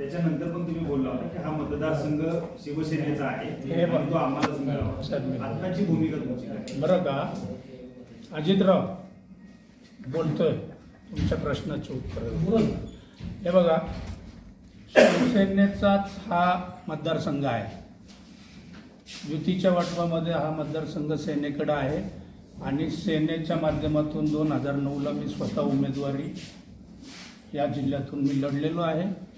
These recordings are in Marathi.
त्याच्यानंतर पण तुम्ही बोलला होता की हा मतदारसंघ शिवसेनेचा आहे. हे. आणि तो आम्हाला समजावा. आत्ताची भूमिका तुमची काय? बरं का? अजितराव बोलतोय. तुमच्या प्रश्नाचे उत्तर. हे बघा शिवसेनेचाच हा मतदारसंघ आहे. युतीच्या वाटपामध्ये हा मतदारसंघ सेनेकडे आहे. आणि सेनेच्या माध्यमातून दोन हजार नऊला मी स्वतः उमेदवारी या जिल्ह्यातून मी लढलेलो आहे.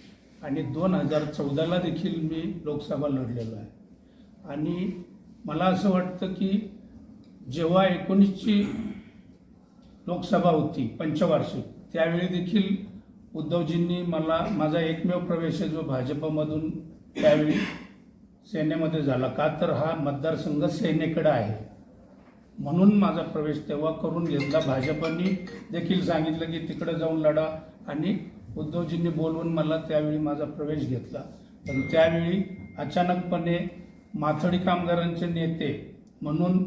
आणि दोन हजार चौदाला देखील मी लोकसभा लढलेलो आहे. आणि मला असं वाटतं की जेव्हा एकोणीसची लोकसभा होती पंचवार्षिक त्यावेळी देखील उद्धवजींनी मला माझा एकमेव प्रवेश आहे जो भाजपमधून त्यावेळी सेनेमध्ये झाला. का तर हा मतदारसंघ सेनेकडे आहे. म्हणून माझा प्रवेश तेव्हा करून घेतला. भाजपनी देखील सांगितलं की तिकडे जाऊन लढा आणि उद्धवजींनी बोलवून मला त्यावेळी माझा प्रवेश घेतला. पण त्यावेळी अचानकपणे माथडी कामगारांचे नेते म्हणून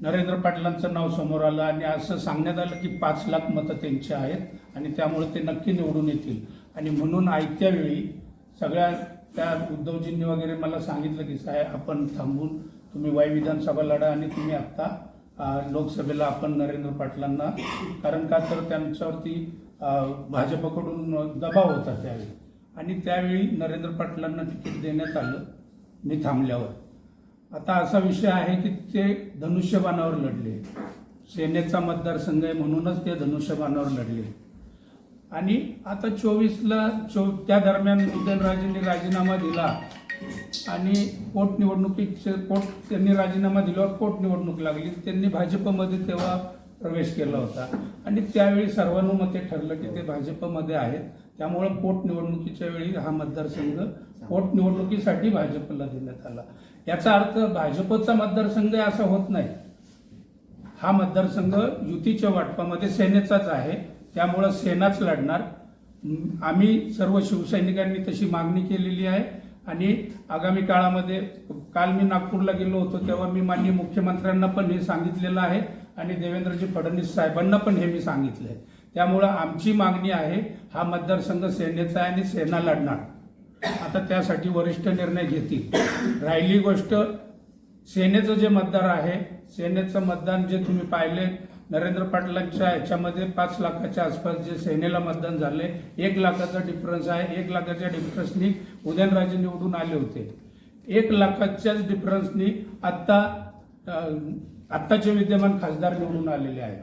नरेंद्र पाटलांचं नाव समोर आलं आणि असं सांगण्यात आलं की पाच लाख मतं त्यांची आहेत आणि त्यामुळे ते नक्की निवडून येतील. आणि म्हणून आयत्या वेळी सगळ्या त्या उद्धवजींनी वगैरे मला सांगितलं की साहेब आपण थांबून तुम्ही वाई विधानसभा लढा आणि तुम्ही आत्ता लोकसभेला आपण नरेंद्र पाटलांना कारण का तर त्यांच्यावरती भाजपकडून दबाव होता त्यावेळी. आणि त्यावेळी नरेंद्र पाटलांना तिकीट देण्यात आलं मी थांबल्यावर. आता असा विषय आहे की ते धनुष्यबाणावर लढले. सेनेचा मतदारसंघ आहे म्हणूनच ते धनुष्यबाणावर लढले. आणि आता चोवीसला चो त्या दरम्यान उदयनराजेंनी राजीनामा दिला आणि पोटनिवडणुकीचे पोट त्यांनी राजीनामा दिल्यावर पोटनिवडणूक लागली. त्यांनी भाजपमध्ये तेव्हा प्रवेश केला होता. आणि त्यावेळी सर्वानुमते ठरलं की ते भाजपमध्ये आहेत. त्यामुळं पोटनिवडणुकीच्या वेळी हा मतदारसंघ पोटनिवडणुकीसाठी भाजपला देण्यात आला. याचा अर्थ भाजपचा मतदारसंघ असा होत नाही. हा मतदारसंघ युतीच्या वाटपामध्ये सेनेचाच आहे. त्यामुळं सेनाच लढणार. आम्ही सर्व शिवसैनिकांनी तशी मागणी केलेली आहे. आणि आगामी काळामध्ये काल मी नागपूरला गेलो होतो तेव्हा मी माननीय मुख्यमंत्र्यांना पण हे सांगितलेलं आहे. आणि देवेंद्रजी फडणवीस साहेबांना पण हे मी सांगितलं आहे त्यामुळं आमची मागणी आहे हा मतदारसंघ सेनेचा आहे आणि सेना लढणार. आता त्यासाठी वरिष्ठ निर्णय घेतील. राहिली गोष्ट सेनेचं जे मतदार आहे सेनेचं मतदान जे तुम्ही पाहिले नरेंद्र पाटलांच्या ह्याच्यामध्ये पाच लाखाच्या आसपास जे सेनेला मतदान झाले एक लाखाचा डिफरन्स आहे. एक लाखाच्या डिफरन्सनी उदयनराजे निवडून आले होते. एक लाखाच्याच डिफरन्सनी आत्ता आत्ताचे विद्यमान खासदार निवडून आलेले आहेत.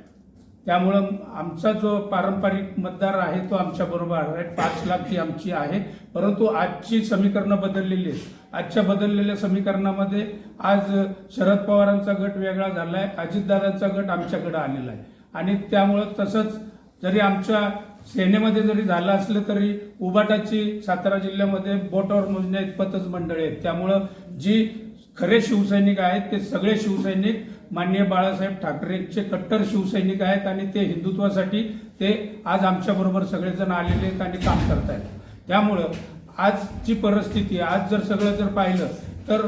त्यामुळं आमचा जो पारंपरिक मतदार आहे तो आमच्या बरोबर आहे. पाच लाख ही आमची आहे. परंतु आजची समीकरणं बदललेली आहेत. आजच्या बदललेल्या समीकरणामध्ये आज शरद पवारांचा गट वेगळा झाला आहे अजितदादांचा गट आमच्याकडे आलेला आहे. आणि त्यामुळं तसंच जरी आमच्या सेनेमध्ये जरी झालं असलं तरी उबाटाची सातारा जिल्ह्यामध्ये बोटावर मोजण्या इतपतच मंडळी आहेत. त्यामुळं जी खरे शिवसैनिक आहेत ते सगळे शिवसैनिक माननीय बाळासाहेब ठाकरेंचे कट्टर शिवसैनिक आहेत आणि ते हिंदुत्वासाठी ते आज आमच्याबरोबर सगळेजण आलेले आहेत आणि काम करत आहेत त्यामुळं आजची परिस्थिती आज जर सगळं जर पाहिलं तर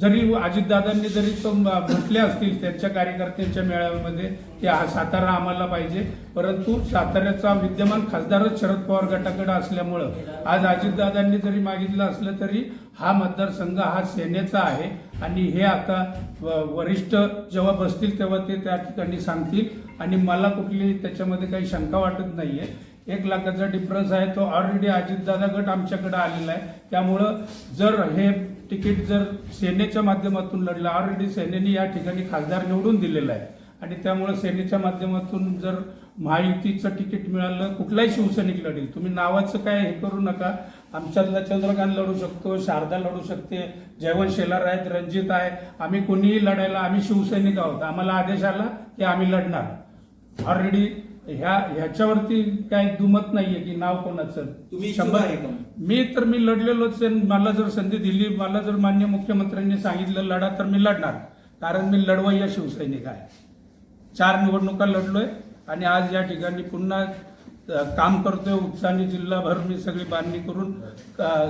जरी अजितदादांनी जरी तो म्हटले असतील त्यांच्या कार्यकर्त्यांच्या मेळाव्यामध्ये की हा सातारा आम्हाला पाहिजे. परंतु साताऱ्याचा विद्यमान खासदारच शरद पवार गटाकडे असल्यामुळं आज अजितदादांनी जरी मागितलं असलं तरी हा मतदारसंघ हा सेनेचा आहे. आणि हे आता व- वरिष्ठ जेव्हा बसतील तेव्हा ते त्या ठिकाणी सांगतील. आणि मला कुठली त्याच्यामध्ये काही शंका वाटत नाहीये. एक लाखाचा डिफरन्स आहे तो ऑलरेडी अजितदादा गट आमच्याकडे आलेला आहे. त्यामुळं जर हे तिकीट जर सेनेच्या माध्यमातून लढलं ऑलरेडी सेनेने या ठिकाणी खासदार निवडून दिलेला आहे. आणि त्यामुळं सेनेच्या माध्यमातून जर महायुतीचं तिकीट मिळालं कुठलाही शिवसैनिक लढेल. तुम्ही नावाचं काय हे करू नका. आमच्यातला चंद्रकांत लढू शकतो शारदा लढू शकते जयवंत शेलार आहेत रणजित आहे. आम्ही कोणीही लढायला आम्ही शिवसैनिक आहोत. आम्हाला आदेश आला की आम्ही लढणार. ऑलरेडी ह्या ह्याच्यावरती काय दुमत नाहीये की नाव कोणाचं? तुम्ही का? मी तर मी लढलेलोच. मला जर संधी दिली मला जर मान्य मुख्यमंत्र्यांनी सांगितलं लढा तर मी लढणार. कारण मी लढवय्या शिवसैनिक आहे. चार निवडणुका लढलोय आणि आज या ठिकाणी पुन्हा काम करतोय. उत्साहाने जिल्हाभर मी सगळी बांधणी करून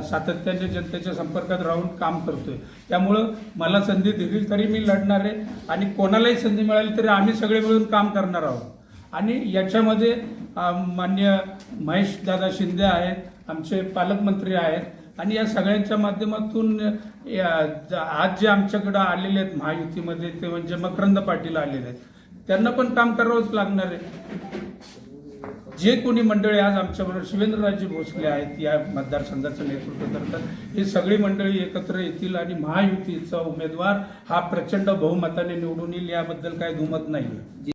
सातत्याने जनतेच्या संपर्कात राहून काम करतोय. त्यामुळं मला संधी दिली तरी मी लढणार आहे आणि कोणालाही संधी मिळाली तरी आम्ही सगळे मिळून काम करणार आहोत. आणि याच्यामध्ये मान्य महेश दादा शिंदे आहेत आमचे पालकमंत्री आहेत आणि या सगळ्यांच्या माध्यमातून आज जे आमच्याकडं आलेले आहेत महायुतीमध्ये ते म्हणजे मकरंद पाटील आलेले आहेत. त्यांना पण काम करावंच लागणार आहे. जे कोणी मंडळी आज आमच्याबरोबर शिवेंद्रराजे भोसले आहेत या मतदारसंघाचं नेतृत्व करतात ही सगळी मंडळी एकत्र येतील आणि महायुतीचा उमेदवार हा प्रचंड बहुमताने निवडून येईल याबद्दल काही दुमत नाही